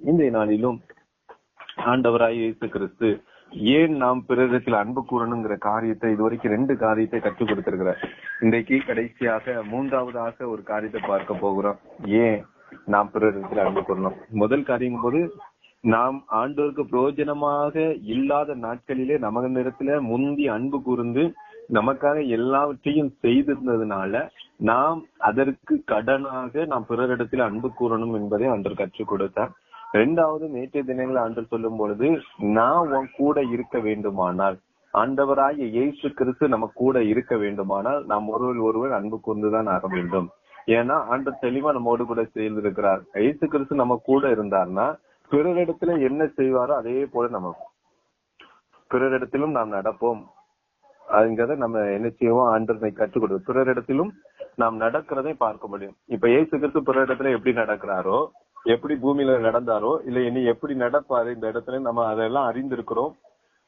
இன்றைய நாளிலும் ஆண்டவராய் இயேசு கிறிஸ்து ஏன் நாம் பிறரிடத்தில் அன்பு கூறணுங்கிற காரியத்தை இதுவரைக்கும் ரெண்டு காரியத்தை கற்றுக் கொடுத்திருக்கிறார். இன்றைக்கு கடைசியாக மூன்றாவதாக ஒரு காரியத்தை பார்க்க போகிறோம். ஏன் நாம் பிறரிடத்தில் அன்பு கூறணும்? முதல் காரியம் போது நாம் ஆண்டோருக்கு பிரயோஜனமாக இல்லாத நாட்களிலே நமக்கு முந்தி அன்பு கூர்ந்து நமக்காக எல்லாவற்றையும் செய்திருந்ததுனால நாம் அதற்கு கடனாக நாம் பிறரிடத்தில் அன்பு கூறணும் என்பதை அன்று கற்றுக் கொடுத்தார். இரண்டாவது நேற்றைய தினங்கள் ஆண்டவர் சொல்லும் பொழுது நான் உன் கூட இருக்க வேண்டுமானால் ஆண்டவராகிய இயேசு கிறிஸ்து நம்ம கூட இருக்க வேண்டுமானால் நாம் ஒருவர் ஒருவர் அன்பு கூர்ந்துதான் ஆக வேண்டும். ஏன்னா ஆண்டவர் தெளிவா நம்மோடு கூட செய்திருக்கிறார் இயேசு கிறிஸ்து நம்ம கூட இருந்தார்னா பிறரிடத்துல என்ன செய்வாரோ அதே போல நம்ம பிறரிடத்திலும் நாம் நடப்போம். அதுங்கிறத நம்ம என்ன செய்வோம்? ஆண்டனை கற்றுக் கொடுக்கும் பிறரிடத்திலும் நாம் நடக்கிறதை பார்க்க முடியும். இப்ப இயேசு கிறிஸ்து பிறரிடத்துல எப்படி நடக்கிறாரோ எப்படி பூமியில நடந்தாரோ இல்ல இனி எப்படி நடப்பாரு இந்த இடத்துல நம்ம அதெல்லாம் அறிந்திருக்கிறோம்.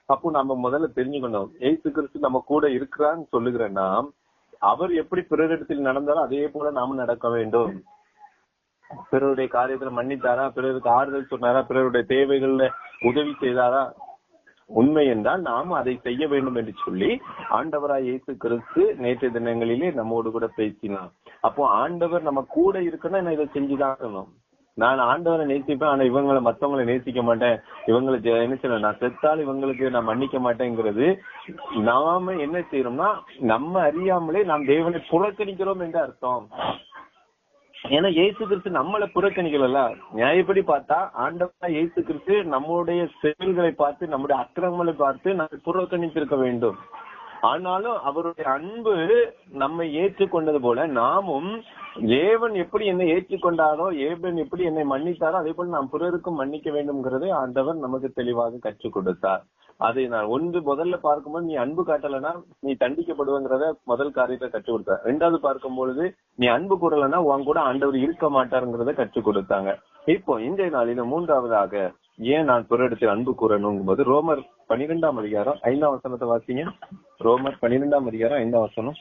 அப்போ நம்ம முதல்ல தெரிஞ்சுக்கணும். ஏசு கிறிஸ்து நம்ம கூட இருக்கிறான்னு சொல்லுகிற நாம் அவர் எப்படி பிறரிடத்தில் நடந்தாரோ அதே போல நாம நடக்க வேண்டும். பிறருடைய காரியத்துல மன்னித்தாரா? பிறருக்கு ஆறுதல் சொன்னாரா? பிறருடைய தேவைகள்ல உதவி செய்தாரா? உண்மை என்றால் நாம் அதை செய்ய வேண்டும் என்று சொல்லி ஆண்டவராய் இயேசு கிறிஸ்து நேற்று தினங்களிலே நம்மோடு கூட பேசினார். அப்போ ஆண்டவர் நம்ம கூட இருக்கணும் இதை செஞ்சுதான் நான் ஆண்டவரை நேசிப்பேன் ஆனா இவங்களை மத்தவங்களை நேசிக்க மாட்டேன். இவங்களை என்ன செய்யணும் நான் செத்தால் இவங்களுக்கு நான் மன்னிக்க மாட்டேங்கிறது. நாம என்ன செய்யறோம்னா நம்ம அறியாமலே நாம் தேவனை புறக்கணிக்கிறோம் என்று அர்த்தம். ஏன்னா இயேசு கிறிஸ்து நம்மளை புறக்கணிக்கல நியாயப்படி பார்த்தா ஆண்டவா இயேசு கிறிஸ்து நம்முடைய செயல்களை பார்த்து நம்முடைய அக்கிரமங்களை பார்த்து நம்ம புறக்கணித்திருக்க வேண்டும். ஆனாலும் அவருடைய அன்பு நம்மை ஏற்றுக்கொண்டது போல நாமும் ஏவன் எப்படி என்னை ஏற்றுக்கொண்டாரோ ஏவன் எப்படி என்னை மன்னித்தாரோ அதே போல நாம் பிறருக்கும் மன்னிக்க வேண்டும்ங்கிறதை ஆண்டவர் நமக்கு தெளிவாக கற்றுக் கொடுத்தார். அதை நான் ஒன்று முதல்ல பார்க்கும்போது நீ அன்பு காட்டலைன்னா நீ தண்டிக்கப்படுவங்கிறத முதல் காரியத்தை கற்றுக் கொடுத்தார். ரெண்டாவது பார்க்கும் பொழுது நீ அன்பு கூறலைன்னா உன் கூட ஆண்டவர் இருக்க மாட்டாருங்கிறத கற்றுக் கொடுத்தாங்க. இப்போ இன்றைய நாளில மூன்றாவதாக ஏன் நான் பிறரிடத்தில் அன்பு கூறணும் போது ரோமர் பனிரெண்டாம் அதிகாரம் ஐந்தாம் வசனத்தை வாசிங்க. ரோமர் பனிரெண்டாம் அதிகாரம் ஐந்தாம் வசனம்.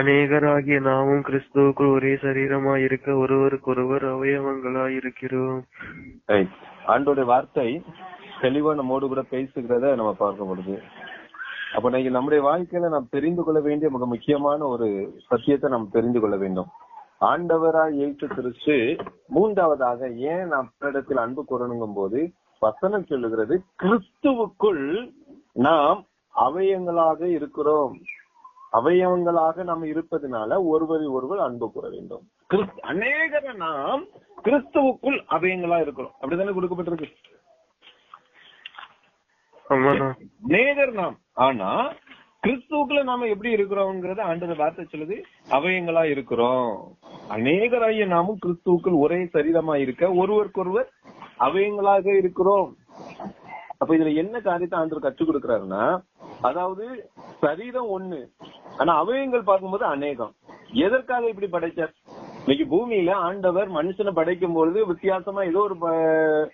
அநேகராகிய நாமும் கிறிஸ்துவுக்குள் ஒரே சரீரமாய் இருக்க ஒருவருக்கொருவர் அவயவங்களாய் இருக்கிறோம். ஆண்டோடைய வார்த்தை தெளிவா நம்மோடு கூட பேசுகிறத நம்ம பார்க்க முடியுது அப்ப இன்னைக்கு நம்முடைய வாழ்க்கையில நாம் தெரிந்து கொள்ள வேண்டிய மிக முக்கியமான ஒரு சத்தியத்தை நாம் தெரிந்து கொள்ள வேண்டும். ஆண்டவராய் இயேசு கிறிஸ்து மூன்றாவதாக ஏன் நாம் பிறரிடத்தில் அன்பு கூறணுங்கும் போது வசனம் சொல்லுகிறது கிறிஸ்துவுக்குள் நாம் அவயங்களாக இருக்கிறோம். அவயவங்களாக நாம் இருப்பதனால ஒருவரை ஒருவர் அன்பு கூற வேண்டும். அநேகர நாம் கிறிஸ்துவுக்குள் அவயங்களா இருக்கிறோம். அப்படிதானே கொடுக்கப்பட்டிருக்கு? நேகர் நாம். ஆனா கிறிஸ்துவுக்குள்ள நாம எப்படி இருக்கிறோம்ங்கறத ஆண்டவர் வார்த்தை சொல்லுது. அவயங்களா இருக்கிறோம். அநேகராகிய நாமும் கிறிஸ்துவுக்குள் ஒரே சரீரமா இருக்க ஒருவருக்கொருவர் அவயங்களாக இருக்கிறோம். அப்ப இதுல என்ன காரியத்தை ஆண்டு கற்றுக் கொடுக்கிறாருன்னா அதாவது சரீரம் ஒண்ணு. ஆனா அவயங்கள் பார்க்கும்போது அநேகம். எதற்காக இப்படி படைச்சார்? இன்னைக்கு பூமியில ஆண்டவர் மனுஷனை படைக்கும் பொழுது வித்தியாசமா ஏதோ ஒரு ப-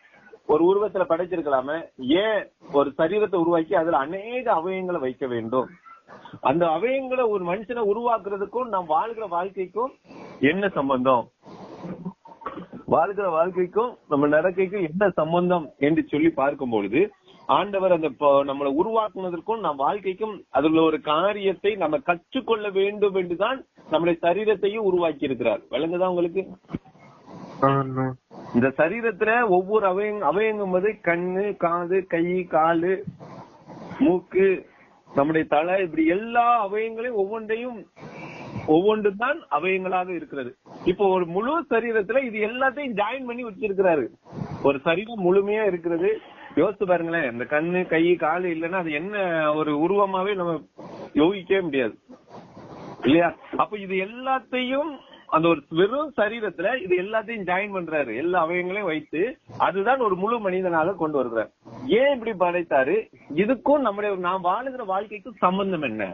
ஒரு உருவத்துல படைச்சிருக்கலாமே. ஏன் ஒரு சரீரத்தை உருவாக்கி அதுல அநேக அவயங்களை வைக்க வேண்டும்? அந்த அவயங்களை ஒரு மனுஷனை உருவாக்குறதுக்கும் நாம் வாழ்கிற வாழ்க்கைக்கும் என்ன சம்பந்தம்? வாழ்கிற வாழ்க்கைக்கும் நம்ம நடக்கைக்கும் என்ன சம்பந்தம் என்று சொல்லி பார்க்கும் பொழுது ஆண்டவர் அந்த நம்மளை உருவாக்குனதற்கும் நம் வாழ்க்கைக்கும் அதுல ஒரு காரியத்தை நம்ம கற்றுக்கொள்ள வேண்டும் என்றுதான் நம்முடைய சரீரத்தையும் உருவாக்கி இருக்கிறார் விளங்குதா உங்களுக்கு? இந்த சரீரத்துல ஒவ்வொரு அவயங்க அவயங்கும் போது கண்ணு காது கை காலு மூக்கு நம்முடைய தலை இப்படி எல்லா அவயங்களையும் ஒவ்வொன்றையும் ஒவ்வொன்று தான் அவயங்களாக இருக்கிறது. இப்போ ஒரு முழு சரீரத்துல இது எல்லாத்தையும் ஜாயின் பண்ணி வச்சிருக்கிறாரு. ஒரு சரீரம் முழுமையா இருக்கிறது. யோசிச்சு பாருங்களேன் இந்த கண்ணு கை காலு இல்லைன்னா அது என்ன ஒரு உருவமாவே நம்ம யோகிக்கவே முடியாது. இல்லையா? அப்ப இது எல்லாத்தையும் அந்த ஒரு வெறும் சரீரத்துல இது எல்லாத்தையும் ஜாயின் பண்றாரு. எல்லா அவயங்களையும் வைத்து அதுதான் ஒரு முழு மனிதனாக கொண்டு வருகிறார். ஏன் இப்படி படைத்தாரு? இதுக்கும் நம்முடைய நாம் வாழுகிற வாழ்க்கைக்கும் சம்பந்தம் என்ன?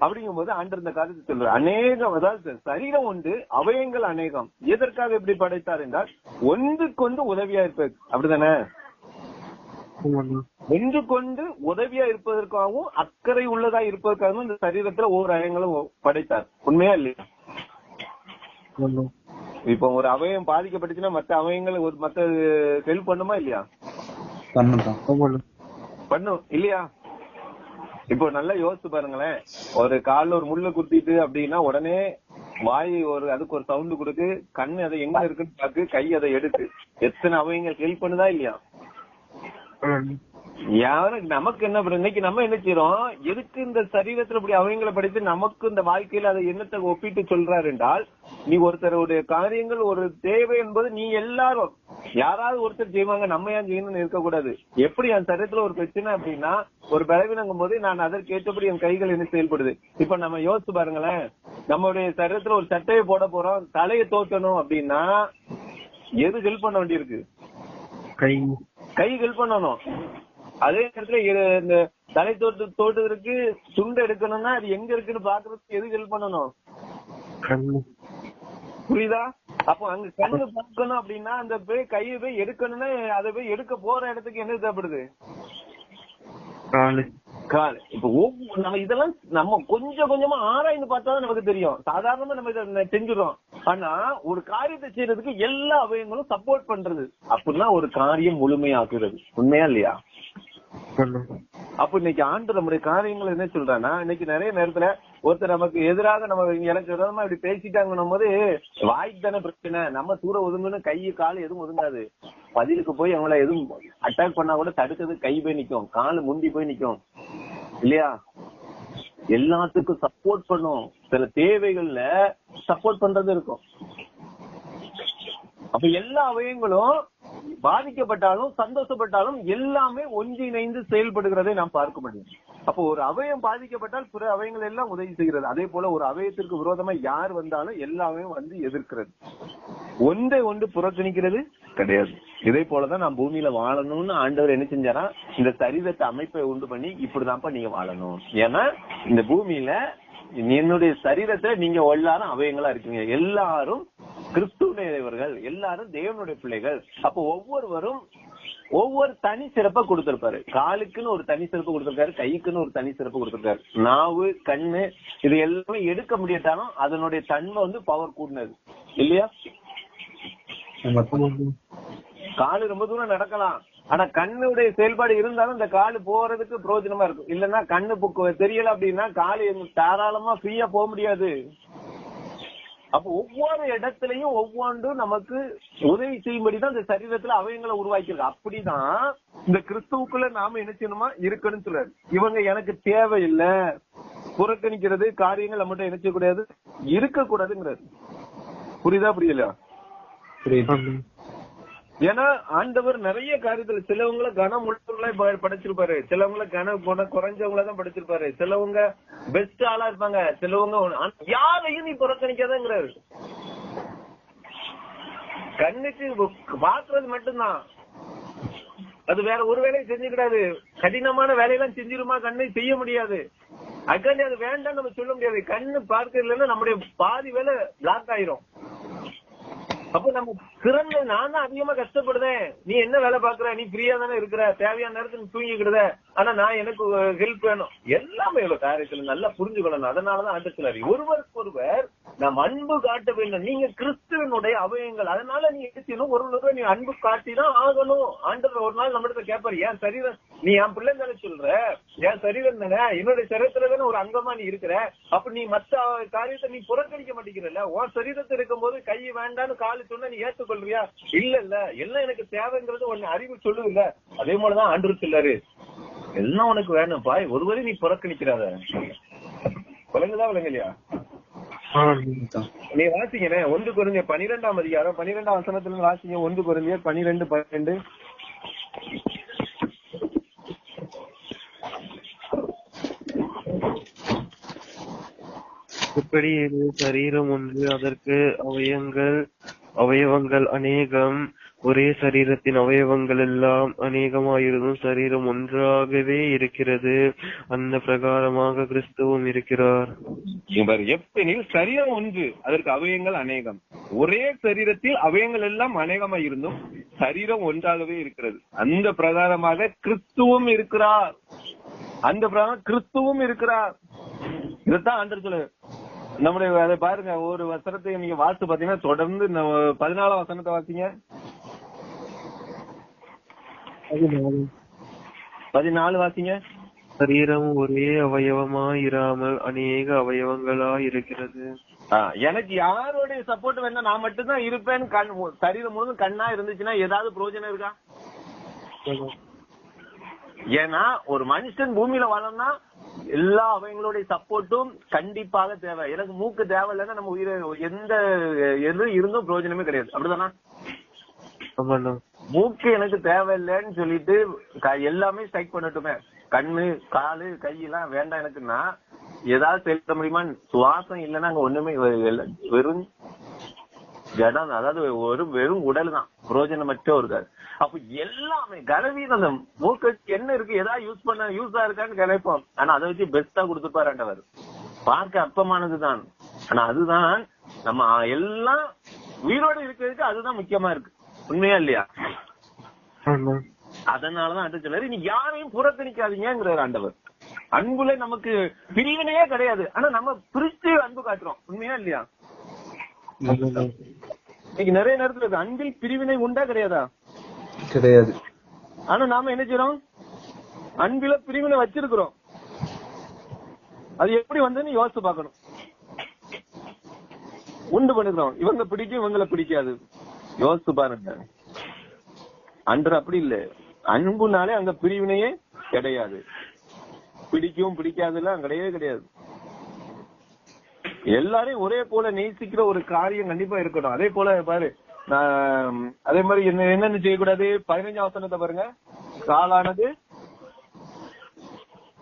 அப்படிங்கும்போது ஆண்டர் இந்த காரியத்தை சொல்றாரு. அநேகம் அதாவது சரீரம் உண்டு அவயங்கள் அநேகம். எதற்காக இப்படி படைத்தார் என்றால் ஒன்றுக்கொண்டு உதவியா இருப்பது. அப்படிதானே? ஒன்று கொண்டு உதவியா இருப்பதற்காகவும் அக்கறை உள்ளதா இருப்பதற்காகவும் இந்த சரீரத்துல ஒவ்வொரு அயங்களும் படைத்தார். உண்மையா இல்லையா. இப்போ ஒரு அவயம் பாதிக்கப்பட்டுச்சுன்னா மத்த அவயங்கள் ஒரு மத்த ஹெல்ப் பண்ணுமா இல்லையா. பண்ணும். இல்லையா? இப்போ நல்லா யோசிச்சு பாருங்களேன். ஒரு கால்ல ஒரு முள்ளு குத்திட்டு அப்படின்னா உடனே வாய் ஒரு அதுக்கு ஒரு சவுண்ட் கொடுக்கு கண்ணு அதை எங்க இருக்குன்னு பாக்கு கை அதை எடுக்கு எத்தனை அவங்க ஹெல்ப் பண்ணுதா இல்லையா? யாரும் நமக்கு என்ன இன்னைக்கு நம்ம என்ன செய்யறோம் எதுக்கு இந்த சரீரத்துல இப்படி அவங்களை படித்து நமக்கு இந்த வாழ்க்கையில அதை என்னத்தை ஒப்பிட்டு சொல்றாரு என்றால் நீ ஒருத்தருடைய காரியங்கள் ஒரு தேவை என்பது நீ எல்லாரும் யாராவது ஒருத்தர் செய்வாங்க நம்ம ஏன் செய்யணும்னு இருக்கக்கூடாது. எப்படி என் சரீரத்துல ஒரு பிரச்சனை அப்படின்னா ஒரு பலவீனங்கும் போது நான் அதற்கு ஏற்றபடி என் கைகள் என்ன செயல்படுது. இப்ப நம்ம யோசிச்சு பாருங்களேன். நம்மளுடைய சரீரத்துல ஒரு சட்டையை போட போறோம் தலையை தோக்கணும் அப்படின்னா எது ஹெல்ப் பண்ண வேண்டியிருக்கு? கை. கை ஹெல்ப் பண்ணணும். அதே நேரத்துல இந்த தலை தோட்டு தோட்டுறதுக்கு துண்டு எடுக்கணும்னா அது எங்க இருக்குன்னு பாக்குறதுக்கு எது ஹெல்ப் பண்ணணும்? புரியுதா? அப்போ அங்க கண்ணு பார்க்கணும் அப்படின்னா அந்த போய் கையை போய் எடுக்கணும்னா அதை போய் எடுக்க போற இடத்துக்கு என்ன தேவைப்படுது? காலு. கால். இப்ப நம்ம இதெல்லாம் நம்ம கொஞ்சம் கொஞ்சமா ஆராய்ந்து பார்த்தா தான் நமக்கு தெரியும். சாதாரணமா நம்ம இதை செஞ்சுறோம் ஆனா ஒரு காரியத்தை செய்யறதுக்கு எல்லா அவயங்களும் சப்போர்ட் பண்றது. அப்படின்னா ஒரு காரியம் முழுமையாக்குறது. உண்மையா இல்லையா. அப்ப இன்னைக்கு ஆண்டு நம்முடைய காரியங்கள் என்ன சொல்றான்னா இன்னைக்கு நிறைய நேரத்துல ஒருத்தர் நமக்கு எதிராக நம்ம எனக்கு விரோதமா இப்படி பேசிட்டாங்கன்னும் போது வாய்க்கு தானே பிரச்சனை. நம்ம தூர ஒதுங்கணும் கை கால் எதுவும் ஒதுங்காது. பதிலுக்கு போய் அவங்கள எதுவும் அட்டாக் பண்ணா கூட தடுக்கிறது கை போய் நிக்கும். காலு முந்தி போய் நிக்கும். இல்லையா? எல்லாத்துக்கும் சப்போர்ட் பண்ணும். சில தேவைகள்ல சப்போர்ட் பண்றது இருக்கும். அப்ப எல்லா அவயங்களும் பாதிக்கப்பட்டாலும் சந்தோஷப்பட்டாலும் எல்லாமே ஒன்றிணைந்து செயல்படுகிறதை நாம் பார்க்க முடியும். அப்போ ஒரு அவயம் பாதிக்கப்பட்டால் பிற அவயங்கள் எல்லாம் உதவி செய்கிறது. அதே போல ஒரு அவயத்திற்கு விரோதமா யார் வந்தாலும் எல்லாமே வந்து எதிர்க்கிறது. ஒன்றை ஒன்று புறக்கணிக்கிறது கிடையாது. இதே போலதான் நான் பூமியில வாழணும்னு ஆண்டவர் என்ன செஞ்சாரா? இந்த சரீரத்தை அமைப்பை உண்டு பண்ணி இப்படிதான்ப்பா நீங்க வாழணும். ஏன்னா இந்த பூமியில என்னுடைய சரீரத்துல நீங்க எல்லாரும் அவயங்களா இருக்கீங்க. எல்லாரும் கிறிஸ்துவர்கள் எல்லாரும் தேவனுடைய பிள்ளைகள். அப்போ ஒவ்வொருவரும் ஒவ்வொரு தனி சிறப்பா கொடுத்திருப்பாரு. காலுக்குன்னு ஒரு தனி சிறப்பு கொடுத்திருக்காரு கைக்குன்னு ஒரு தனி சிறப்பு கொடுத்திருக்காரு. நாவு கண்ணு இது எல்லாமே எடுக்க முடியட்டாலும் அதனுடைய தன்மை வந்து பவர் கூடினது. இல்லையா. காலு ரொம்ப தூரம் நடக்கலாம். ஆனா கண்ணுடைய செயல்பாடு இருந்தாலும் இந்த காலு போறதுக்கு பிரயோஜனமா இருக்கும். இல்லன்னா கண்ணு தெரியல அப்படின்னா காலு தாராளமா ஃப்ரீயா போக முடியாது. அப்ப ஒவ்வொரு இடத்துலயும் ஒவ்வொன்றும் நமக்கு உதவி செய்யும்படிதான் இந்த சரீரத்துல அவயங்களை உருவாக்கியிருக்கு. அப்படிதான் இந்த கிறிஸ்துவுக்குள்ள நாம இணைச்சணுமா இருக்கணும்னு சொல்றாரு. இவங்க எனக்கு தேவையில்லை. புறக்கணிக்கிறது காரியங்கள் நம்மகிட்ட கூடாது இருக்க கூடாதுங்கிறது புரியுதா புரியலையா? புரியுது. ஏன்னா ஆண்டவர் நிறைய காரியத்துல சிலவங்கள கனம் உள்ளவங்கள ப- படைச்சிருப்பாரு. சிலவங்கள கன குண குறைஞ்சவங்கள தான் படைச்சிருப்பாரு. சிலவங்க பெஸ்ட் ஆளா இருப்பாங்க. சிலவங்க ஆனா யாரையும் நீ புறக்கணிக்காதங்கிறாரு. கண்ணுக்கு பாக்குறது மட்டும்தான். அது வேற ஒரு வேலையும் செஞ்சுக்கிடாது. கடினமான வேலையெல்லாம் செஞ்சிருமா? கண்ணை செய்ய முடியாது. அதுக்காண்டி அது வேண்டாம் நம்ம சொல்ல முடியாது. கண்ணு பார்க்கறதுல நம்முடைய பாதி வேலை பிளாக் ஆயிரும். அப்போ நம்ம திறன்ல நான் தான் அதிகமா கஷ்டப்படுறேன். நீ என்ன வேலை பாக்குற நீ ஃப்ரீயா தானே இருக்கிற. தேவையான நேரத்துல தூங்கிக்கிடுத. ஆனா நான் எனக்கு ஹெல்ப் வேணும். எல்லாமே இவ்வளவு காரியத்துல நல்லா புரிஞ்சுக்கணும் அதனாலதான் ஆண்டு ஒருவருக்கு ஒருவர் நாம் அன்பு காட்ட வேண்டும். நீங்க கிறிஸ்துவனுடைய அவயங்கள். அதனால நீ என்ன ஒரு ஒருவர் நீ அன்பு காட்டிதான் ஆகணும். ஆண்டவர் ஒரு நாள் நம்ம இடத்துல கேட்பாரு ஏன் சரீரம் நீ என் பிள்ளை தானே சொல்ற? என் சரீரம் தானே? என்னுடைய சரீரத்துல தானே ஒரு அங்கமா நீ இருக்கிற? அப்ப நீ மத்த காரியத்தை நீ புறக்கணிக்க மாட்டேங்கிறல்ல? உன் சரீரத்தில் இருக்கும்போது கை வேண்டான்னு காலு சொன்னா நீ ஏத்துக்கொள்றியா? இல்ல இல்ல எல்லாம் எனக்கு தேவைங்கிறது ஒன்னு அறிவு சொல்லு இல்ல அதே போலதான் ஆண்டு சொல்லாரு எல்லாம் உனக்கு வேணும்ப்பா ஒருவரை நீ புறக்கணிக்கிறாத. விளங்குதா விளங்கலையா. நீ வாசிங்கண்ணே ஒன்று குறைஞ்ச பனிரெண்டாம் அதிகாரம் பனிரெண்டாம் வசனத்துல வாசிங்க. ஒன்று குறைஞ்ச பனிரெண்டு பன்னெண்டு இப்படி சரீரம் ஒன்று அதற்கு அவயங்கள் அவயவங்கள் அநேகம் ஒரே சரீரத்தின் அவயவங்கள் எல்லாம் அநேகமாயிருந்தும் சரீரம் ஒன்றாகவே இருக்கிறது. அந்த பிரகாரமாக கிறிஸ்துவும் இருக்கிறார். இவர் எப்பெனில் சரீரம் ஒன்று அதற்கு அவயங்கள் அநேகம். ஒரே சரீரத்தில் அவயங்கள் எல்லாம் அநேகமா இருந்தும் சரீரம் ஒன்றாகவே இருக்கிறது. அந்த பிரகாரமாக கிறிஸ்துவும் இருக்கிறார். அந்த பிரகாரம் கிறிஸ்துவும் இருக்கிறார். இதைத்தான் ஆண்டர் சொல்லு நம்முடைய அதை பாருங்க ஒரு வசனத்தை நீங்க வாசித்து பாத்தீங்கன்னா தொடர்ந்து பதினாலாம் வசனத்தை வாசிங்க. பதினாலு. வாசிங்க. சரீரம் ஒரே அவயவமாய் இராமல் அநேக அவயவங்களாய் இருக்கிறது எனக்கு யாருடைய சப்போர்ட் வேணா நான் மட்டும்தான் இருப்பேன்னு கண் சரீரம் முழுவதும் கண்ணா இருந்துச்சுன்னா ஏதாவது பிரயோஜனம் இருக்கா? ஏன்னா ஒரு மனுஷன் பூமியில வாழணும்னா எல்லா அவங்களுடைய சப்போர்ட்டும் கண்டிப்பாக தேவை. எனக்கு மூக்கு தேவை இல்லைன்னா நம்ம உயிரை எந்த எது இருந்தும் பிரயோஜனமே கிடையாது. அப்படிதானா? மூக்கு எனக்கு தேவையில்லைன்னு சொல்லிட்டு எல்லாமே ஸ்ட்ரைக் பண்ணட்டுமே. கண்ணு காலு கையெல்லாம் வேண்டாம் எனக்குன்னா ஏதாவது செலுத்த முடியுமா சுவாசம் இல்லைன்னா அங்க ஒண்ணுமே வெறும் ஜடம். அதாவது ஒரு வெறும் உடல் தான் பிரயோஜனமற்ற இருக்காது அப்ப எல்லாமே கனவீனம் அந்த மூக்கு என்ன இருக்கு ஏதாவது யூஸ் பண்ண யூஸா இருக்கான்னு நினைப்போம். ஆனா அதை வச்சு பெஸ்டா கொடுத்துப்பாரு ஆண்டவர். பார்க்க அற்பமானதுதான். ஆனா அதுதான் நம்ம எல்லாம் உயிரோட இருக்கிறதுக்கு அதுதான் முக்கியமா இருக்கு. உண்மையா இல்லையா? அதனாலதான் அன்று சொல்லாரு நீ யாரையும் புறக்கணிக்காதீங்கிறார் ஆண்டவர். அன்புல நமக்கு பிரிவினையே கிடையாது. ஆனா நம்ம பிரிச்சு அன்பு காட்டுறோம். உண்மையா இல்லையா? இன்னைக்கு நிறைய நேரத்துல இருக்கு அன்பில் பிரிவினை உண்டா கிடையாதா? கிடையாது. ஆனா நாம என்ன செய்யறோம் அன்பில பிரிவினை வச்சிருக்கிறோம். அது எப்படி வந்ததுன்னு யோசிச்சு பார்க்கணும். உண்டு பண்ணுகிறோம் இவங்க பிடிக்கும் இவங்களை பிடிக்காது. யோசிச்சு பாருங்க. அன்று அப்படி இல்ல. அன்புனாலே அங்க பிரிவினையே கிடையாது. பிடிக்கும் பிடிக்காதுலாம் கிடையவே கிடையாது. எல்லாரையும் ஒரே போல நேசிக்கிற ஒரு காரியம் கண்டிப்பா இருக்கணும். அதே போல பாரு அதே மாதிரி என்ன என்னன்னு செய்யக்கூடாது? பதினஞ்சாம் வசனத்தை பாருங்க. காலானது?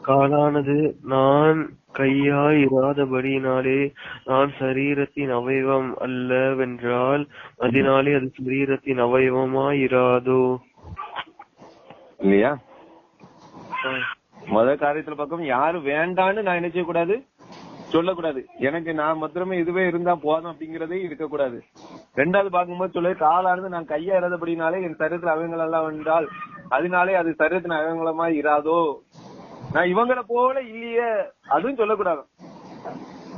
காலானது நான் கையாய் இராதபடியினாலே நான் சரீரத்தின் அவயவம் அல்லவென்றால் அதனாலே அது சரீரத்தின் அவயவமாய் இராதோ இல்லையா முத காரியத்துல பக்கம் யாரு வேண்டான்னு நான் என்ன செய்யக்கூடாது? சொல்லக்கூடாது. எனக்கு நான் மாத்திரமே இதுவே இருந்தா போதும் அப்படிங்கறதே இருக்கக்கூடாது. ரெண்டாவது பார்க்கும்போது சொல்லு காலானது நான் கையா இறந்தபடினாலே என் சரீரத்தில் அவங்கள் எல்லாம் என்றால் அதனாலே அது சரீரத்தின் அவங்களமா இராதோ? நான் இவங்களை போல இல்லையே அதுவும் சொல்லக்கூடாது.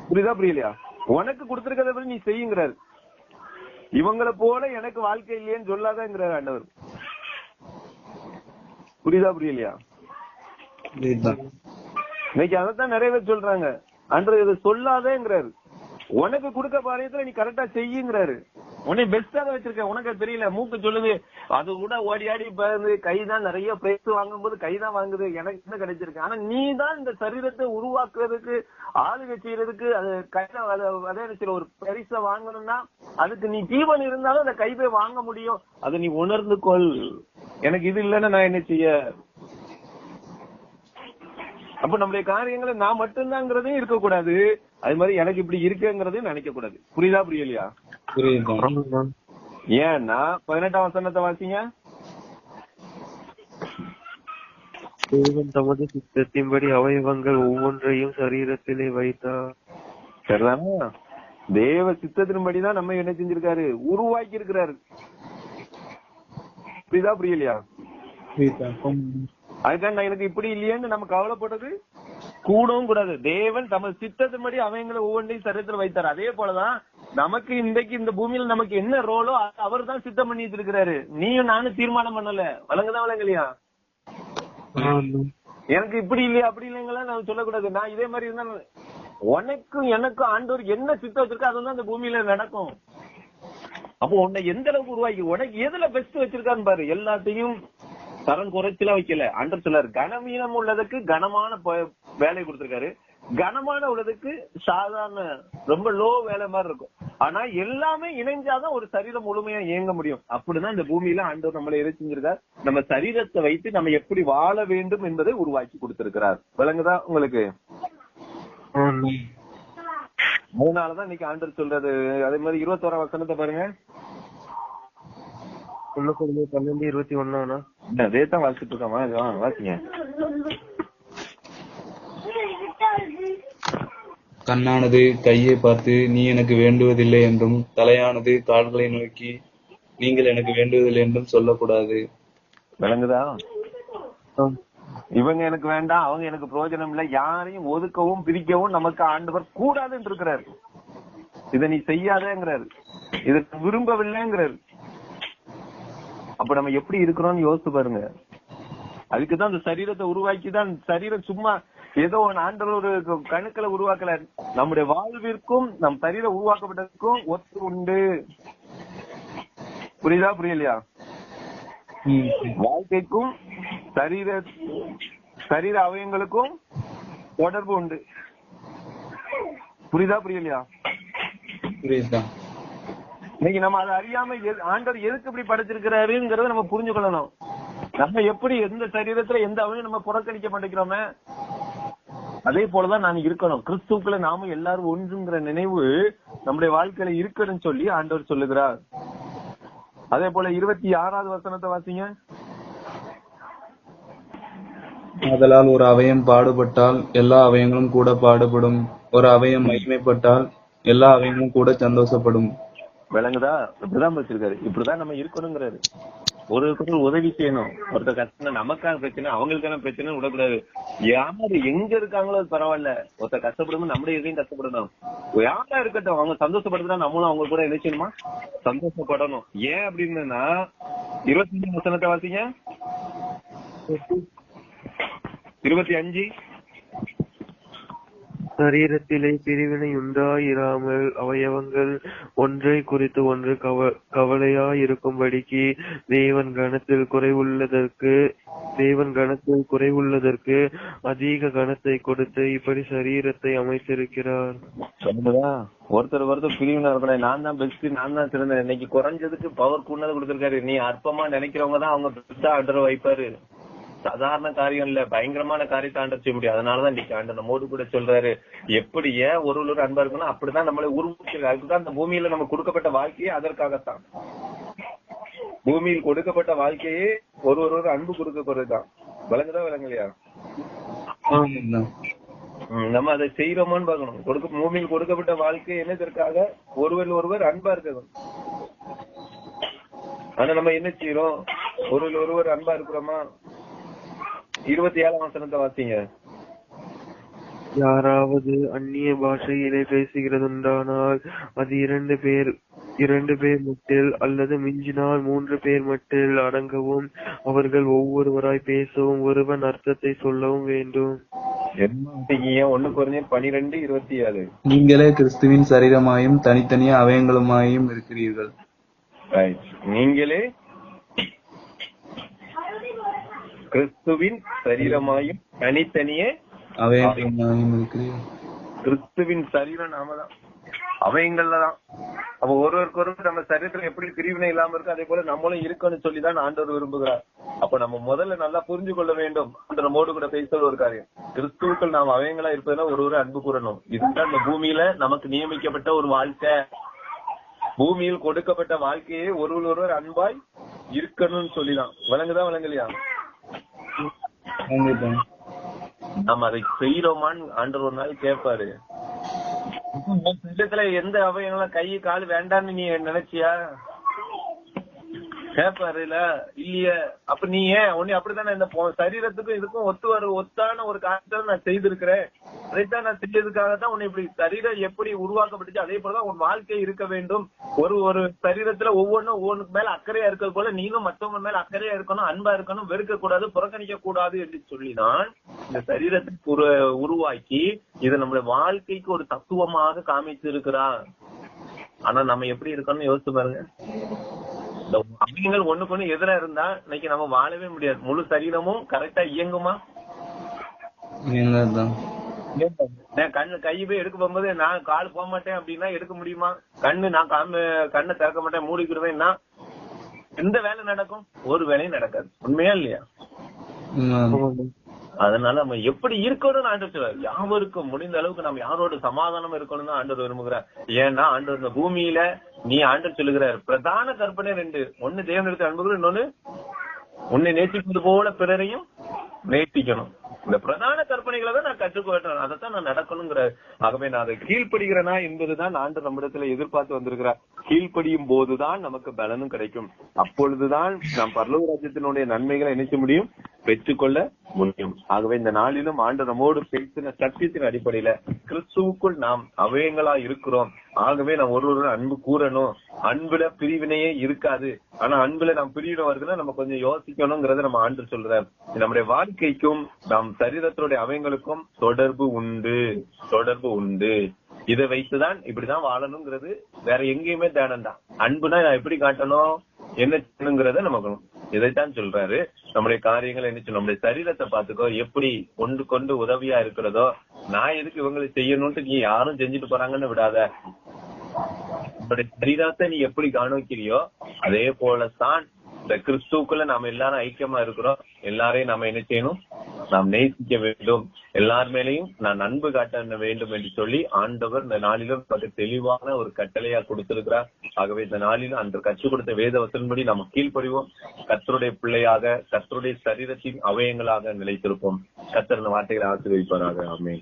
புரியுதா புரியலையா? உனக்கு கொடுத்திருக்கிறத நீ செய்யுங்கிறாரு. இவங்களை போல எனக்கு வாழ்க்கை இல்லையேன்னு சொல்லாதங்கிறாரு ஆண்டவர். புரியுதா புரியலையா? இன்னைக்கு அதைத்தான் நிறைய பேர் சொல்றாங்க. அன்று இதை சொல்லாதேங்கிறாரு. உனக்கு கொடுக்க பாரியத்துல நீ கரெக்டா செய்யுங்கிறாரு. உன்னை பெஸ்டா வச்சிருக்க உனக்கு தெரியல. மூக்கு சொல்லுது அது கூட ஓடி ஆடி பிறந்து கைதான் நிறைய பிரைஸ் வாங்கும்போது போது கைதான் வாங்குது. எனக்கு என்ன கிடைச்சிருக்கு? ஆனா நீ தான் இந்த சரீரத்தை உருவாக்குறதுக்கு ஆளுகை செய்யறதுக்கு அது கையில அது- அதே ஒரு பரிசை வாங்கணும்னா அதுக்கு நீ ஜீவன் இருந்தாலும் அந்த கை போய் வாங்க முடியும். அதை நீ உணர்ந்து கொள். எனக்கு இது இல்லைன்னா நான் என்ன செய்ய? அப்ப நம்மளுடைய காரியங்களை நான் மட்டும்தாங்கிறதையும் இருக்கக்கூடாது. அது மாதிரி எனக்கு இப்படி இருக்குங்கிறதையும் நினைக்க கூடாது புரியுதா புரியலையா? புரியுதுதான் ஏன்னா பதினெட்டாம் வசனத்தை வாசிங்க. தேவன் தமது சித்தத்தின்படி அவயவங்கள் ஒவ்வொன்றையும் சரீரத்திலே வைத்தார். சரிதானா? தேவ சித்தத்தின்படிதான் நம்ம என்ன செஞ்சிருக்காரு? உருவாக்கி இருக்கிறாரு புரியுதா. புரியலையா நான் எனக்கு இப்படி இல்லையேன்னு நம்ம கவலைப்படுறது? கூடவும் கூடாது. தேவன் தமது சித்தத்தின்படி அவங்களை ஒவ்வொன்றையும் சரீரத்தில் வைத்தார். அதே போலதான் நமக்கு இன்றைக்கு இந்த பூமியில நமக்கு என்ன ரோலோ அவர் தான் சித்தம் பண்ணி வச்சிருக்கிறாரு நீயும் நானும் தீர்மானம் பண்ணல. வழங்குதான் வழங்கலையா? எனக்கு இப்படி இல்லையா அப்படி இல்லைங்களா நான் சொல்லக்கூடாது. நான் இதே மாதிரி இருந்தா உனக்கும் எனக்கும் ஆண்டவர் என்ன சித்தம் வச்சிருக்கோ அதுதான் இந்த பூமியில நடக்கும். அப்போ உன்னை எந்த அளவுக்கு உருவாக்கி உனக்கு எதுல பெஸ்ட் வச்சிருக்கான்னு பாரு. எல்லாத்தையும் தரம் குறைச்சலாம் வைக்கல. அண்டர் சொல்லாரு கனமீனம் உள்ளதுக்கு கனமான வேலை கொடுத்திருக்காரு. கனமான உள்ளதுக்கு சாதாரண ரொம்ப லோ வேலை மாதிரி இருக்கும். ஆனா எல்லாமே இணைஞ்சாதான் ஒரு சரீரம் முழுமையா இயங்க முடியும். அப்படிதான் இந்த பூமியில ஆண்டவர் நம்மளை இறை செஞ்சிருக்கார் நம்ம சரீரத்தை வைத்து நம்ம எப்படி வாழ வேண்டும் என்பதை உருவாக்கி கொடுத்திருக்கிறார். விளங்குதா உங்களுக்கு? அதனாலதான் இன்னைக்கு ஆண்டர் சொல்றது. அதே மாதிரி இருபத்தோரா வசனத்தை பாருங்க. பன்னெண்டு இருபத்தி ஒன்னானா அதே தான் வாசிட்டு இருக்கோமா இது வா, வாசிங்க கண்ணானது கையை பார்த்து நீ எனக்கு வேண்டுவதில்லை என்றும் தலையானது கால்களை நோக்கி நீங்கள் எனக்கு வேண்டுவதில்லை என்றும் சொல்லக்கூடாது. விளங்குதா? இவங்க எனக்கு வேண்டாம் அவங்க எனக்கு பிரயோஜனம் இல்ல. யாரையும் ஒதுக்கவும் பிரிக்கவும் நமக்கு ஆண்டவர் கூடாதுன்னு இருக்கிறார் இதை நீ செய்யாதேங்கிறாரு. இதை விரும்பவில்லைங்கிறாரு. அப்ப நம்ம எப்படி இருக்கிறோம்னு யோசிச்சு பாருங்க. அதுக்குதான் அந்த சரீரத்தை உருவாக்கி தான் சரீரம் சும்மா ஏதோ ஒரு ஆண்டவர் ஒரு கணுக்களை உருவாக்கல. நம்முடைய வாழ்விற்கும் நம் சரீரம் உருவாக்கப்பட்டதுக்கும் ஒத்து உண்டு. புரியுதா புரியலையா? வாழ்க்கைக்கும் சரீர சரீர அவயங்களுக்கும் தொடர்பு உண்டு. புரியுதா புரியலையா? புரியுதுதான். இன்னைக்கு நம்ம அதை அறியாம எது- ஆண்டவர் எதுக்கு இப்படி படைச்சிருக்கிறாருங்கிறத நம்ம புரிஞ்சுக்கொள்ளணும். நம்ம எப்படி எந்த சரீரத்துல எந்த அவனையும் நம்ம புறக்கணிக்க மாட்டேங்கிறோமே? அதே போலதான் நான் இருக்கணும். கிறிஸ்துக்குள்ள நாம எல்லாரும் ஒன்றுங்கிற நினைவு நம்முடைய வாழ்க்கையில இருக்கணும்னு சொல்லி ஆண்டவர் சொல்லுகிறார். அதே போல இருபத்தி ஆறாவது வசனத்தை வாசிங்க. ஆதலால் ஒரு அவயம் பாடுபட்டால் எல்லா அவயங்களும் கூட பாடுபடும். ஒரு அவயம் மகிமைப்பட்டால் எல்லா அவயங்களும் கூட சந்தோஷப்படும். விளங்குதா? இப்படிதான் வச்சிருக்காரு இப்படிதான் நம்ம இருக்கணுங்கிறாரு. ஒருத்தருக்கு உதவி செய்யணும். ஒருத்தர் கஷ்டம் நமக்கான பிரச்சனை அவங்களுக்கான பிரச்சனை விடக்கூடாது. யாரு எங்க இருக்காங்களோ அது பரவாயில்ல. ஒருத்தர் கஷ்டப்படும் நம்முடைய இதையும் கஷ்டப்படணும். யாரா இருக்கட்டும் அவங்க சந்தோஷப்படுத்தா நம்மளும் அவங்க கூட என்ன சந்தோஷப்படணும். ஏன் அப்படின்னா இருபத்தி அஞ்சு வசனத்தை வாசிங்க. இருபத்தி அஞ்சு சரீரத்திலே பிரிவினை உண்டாயிராமல் அவயவங்கள் ஒன்றை குறித்து ஒன்று கவ கவலையாயிருக்கும்படிக்கு தேவன் கணத்தில் குறைவுள்ளதற்கு தேவன் கணத்தில் குறைவுள்ளதற்கு அதிக கணத்தை கொடுத்து இப்படி சரீரத்தை அமைத்திருக்கிறார். ஒருத்தர் ஒருத்தர் பிரிவினா இருக்கணும். நான் தான் பெஸ்ட் நான் தான் சிறந்த இன்னைக்கு குறைஞ்சதுக்கு பவர் கூடது கொடுத்திருக்காரு. நீ அற்பமா நினைக்கிறவங்க தான் அவங்க பெஸ்டா ஆர்டர் வைப்பாரு. சாதாரண காரியம் இல்ல. பயங்கரமான காரியத்தை ஆண்டர் செய்ய முடியும் அதனாலதான் இன்னைக்கு ஆண்டர் நம்மோடு கூட சொல்றாரு எப்படி ஏன் ஒரு ஒரு அன்பா இருக்கணும் அப்படிதான் நம்மளை உருவாக்கிறது அதுக்குதான் இந்த பூமியில நம்ம கொடுக்கப்பட்ட வாழ்க்கையே அதற்காகத்தான். பூமியில் கொடுக்கப்பட்ட வாழ்க்கையே ஒரு ஒரு அன்பு கொடுக்கப்படுறதுதான். விளங்குதா விளங்கலையா? நம்ம அதை செய்யறோமான்னு பார்க்கணும். கொடுக்க பூமியில் கொடுக்கப்பட்ட வாழ்க்கை என்னதற்காக? ஒருவர் ஒருவர் அன்பா இருக்கணும். ஆனா நம்ம என்ன செய்யறோம் ஒருவர் ஒருவர் அன்பா இருக்கிறோமா? இருபத்தி ஏழாம் வசனத்தை வாசிங்க. யாராவது அந்நிய பாஷையிலே பேசுகிறதுண்டானால் அது இரண்டு பேர் இரண்டு பேர் மட்டில் அல்லது மிஞ்சினால் மூன்று பேர் மட்டில் அடங்கவும் அவர்கள் ஒவ்வொருவராய் பேசவும் ஒருவன் அர்த்தத்தை சொல்லவும் வேண்டும். என்ன ஒண்ணு குறைஞ்ச பனிரெண்டு இருபத்தி ஏழு. நீங்களே கிறிஸ்துவின் சரீரமாயும் தனித்தனியே அவயங்களுமாயும் இருக்கிறீர்கள். ரைட் நீங்களே கிறிஸ்துவின் சரீரமாயும் தனித்தனியே கிறிஸ்துவின் சரீரம் நாம தான் அவயங்கள்ல தான். அப்ப ஒருவருக்கு ஒருவர் நம்ம சரீரத்துல எப்படி பிரிவினை இல்லாம இருக்கு அதே போல நம்மளும் இருக்கணும்னு சொல்லிதான் ஆண்டவர் விரும்புகிறார். அப்ப நம்ம முதல்ல நல்லா புரிஞ்சு கொள்ள வேண்டும். அந்த நம்மோடு கூட பேசுற ஒரு காரியம். கிறிஸ்துவுக்கள் நாம் அவயங்களா இருப்பதுல ஒரு ஒரு அன்பு கூறணும். இதுதான் இந்த பூமியில நமக்கு நியமிக்கப்பட்ட ஒரு வாழ்க்கை. பூமியில் கொடுக்கப்பட்ட வாழ்க்கையே ஒருவர் ஒருவர் அன்பாய் இருக்கணும்னு சொல்லிதான். விளங்குதா விளங்கலையா. நம்ம அதை செய்யறோமான்னு ஆண்டர் ஒரு நாள் கேட்பாரு உன் எந்த அவயங்களும் கை கால் வேண்டாம்னு நீ நினைச்சியா? கேட்பாருல இல்லையே. அப்ப நீ ஏன்? உன்னை அப்படித்தானே இந்த சரீரத்துக்கும் இதுக்கும் ஒத்து வர ஒத்தான ஒரு காரியத்தை நான் செய்திருக்கிறேன். அதைத்தான் நான் செஞ்சதுக்காக தான் உன்னை இப்படி சரீரம் எப்படி உருவாக்கப்பட்டுச்சு அதே போலதான் உன் வாழ்க்கை இருக்க வேண்டும். ஒரு ஒரு சரீரத்துல ஒவ்வொன்றும் ஒவ்வொன்றுக்கு மேல அக்கறையா இருக்கிறது போல நீங்களும் மத்தவங்க மேல அக்கறையா இருக்கணும் அன்பா இருக்கணும் வெறுக்க கூடாது புறக்கணிக்க கூடாது என்று சொல்லிதான் இந்த சரீரத்தை உருவாக்கி இதை நம்மளுடைய வாழ்க்கைக்கு ஒரு தத்துவமாக காமிச்சு இருக்கிறான் ஆனா நம்ம எப்படி இருக்கணும்னு யோசிச்சு பாருங்க. இந்த அங்கங்கள் ஒண்ணுக்கு ஒண்ணு எதிரா இருந்தா இன்னைக்கு நம்ம வாழவே முடியாது. முழு சரீரமும் கரெக்டா இயங்குமா? நான் கண்ணு கை போய் எடுக்க போகும்போது நான் கால் போக மாட்டேன் அப்படின்னா எடுக்க முடியுமா? கண்ணு நான் காம கண்ணை திறக்க மாட்டேன் மூடிக்கிடுவேன்னா எந்த வேலை நடக்கும்? ஒரு வேலையும் நடக்காது. உண்மையா இல்லையா? அதனால நம்ம எப்படி இருக்கணும்னு ஆண்டவர் சொல்றாரு. யாவருக்கும் முடிந்த அளவுக்கு நம்ம யாரோட சமாதானம் இருக்கணும்னு தான் ஆண்டவர் விரும்புகிறார். ஏன்னா ஆண்டவர் இந்த பூமியில நீ ஆண்டவர் சொல்லுகிறார். பிரதான கற்பனை ரெண்டு. ஒண்ணு தேவனிடத்தில் அன்புகள் இன்னொன்னு உன்னை நேசிப்பது போல பிறரையும் நேசிக்கணும். இந்த பிரதான கற்பனைகளை தான் நான் கற்றுக்கொள்றேன் அதைத்தான் நான் நடக்கணுங்கிற ஆகவே நான் அதை கீழ்ப்படுகிறேனா என்பதுதான் ஆண்டு நம்மிடத்துல எதிர்பார்த்து வந்திருக்கிறார். கீழ்ப்படியும் போதுதான் நமக்கு பலனும் கிடைக்கும். அப்பொழுதுதான் நாம் பரலோக ராஜ்யத்தினுடைய நன்மைகளை நினைக்க முடியும். பெற்றுக்கொள்ள முடியும். ஆகவே இந்த நாளிலும் ஆண்டு நம்மோடு பேசின சத்தியத்தின் அடிப்படையில கிறிஸ்துவுக்குள் நாம் அவயங்களா இருக்கிறோம். ஆகவே நாம் ஒரு ஒரு அன்பு கூறணும். அன்புல பிரிவினையே இருக்காது. ஆனா அன்புல நாம் பிரிவினை வருதுன்னா நம்ம கொஞ்சம் யோசிக்கணுங்கிறத நம்ம ஆண்டு சொல்றேன் நம்முடைய வாழ்க்கைக்கும் நம் சரீரத்தினுடைய அவயங்களுக்கும் தொடர்பு உண்டு. தொடர்பு உண்டு. இதை வைத்துதான் இப்படிதான் வாழணுங்கிறது வேற எங்கேயுமே தேடம் தான் அன்புனா நான் எப்படி காட்டணும்? என்ன செய்யணுங்கிறத நமக்கு இதைத்தான் சொல்றாரு. நம்முடைய காரியங்கள் என்ன சொல்லணும் நம்முடைய சரீரத்தை பாத்துக்கோ எப்படி கொண்டு கொண்டு உதவியா இருக்கிறதோ நான் எதுக்கு இவங்களை செய்யணும்ட்டு நீ யாரும் செஞ்சுட்டு போறாங்கன்னு விடாத. உன்னுடைய சரீரத்தை நீ எப்படி கவனிக்கிறியோ அதே போலதான் இந்த கிறிஸ்துக்குள்ள நாம எல்லாரும் ஐக்கியமா இருக்கிறோம். எல்லாரையும் நாம என்ன செய்யணும்? நாம் நேசிக்க வேண்டும். எல்லார் மேலையும் நான் அன்பு காட்ட வேண்டும் என்று சொல்லி ஆண்டவர் இந்த நாளிலும் தெளிவான ஒரு கட்டளையா கொடுத்திருக்கிறார். ஆகவே இந்த நாளிலும் அந்த கற்றுக் கொடுத்த வேத வசன்படி நாம் கீழ்ப்படிவோம். கத்தருடைய பிள்ளையாக கத்தருடைய சரீரத்தின் அவயங்களாக நிலைத்திருப்போம். கத்தர் வார்த்தைகளை ஆசீர்வதிப்பாராக. அமே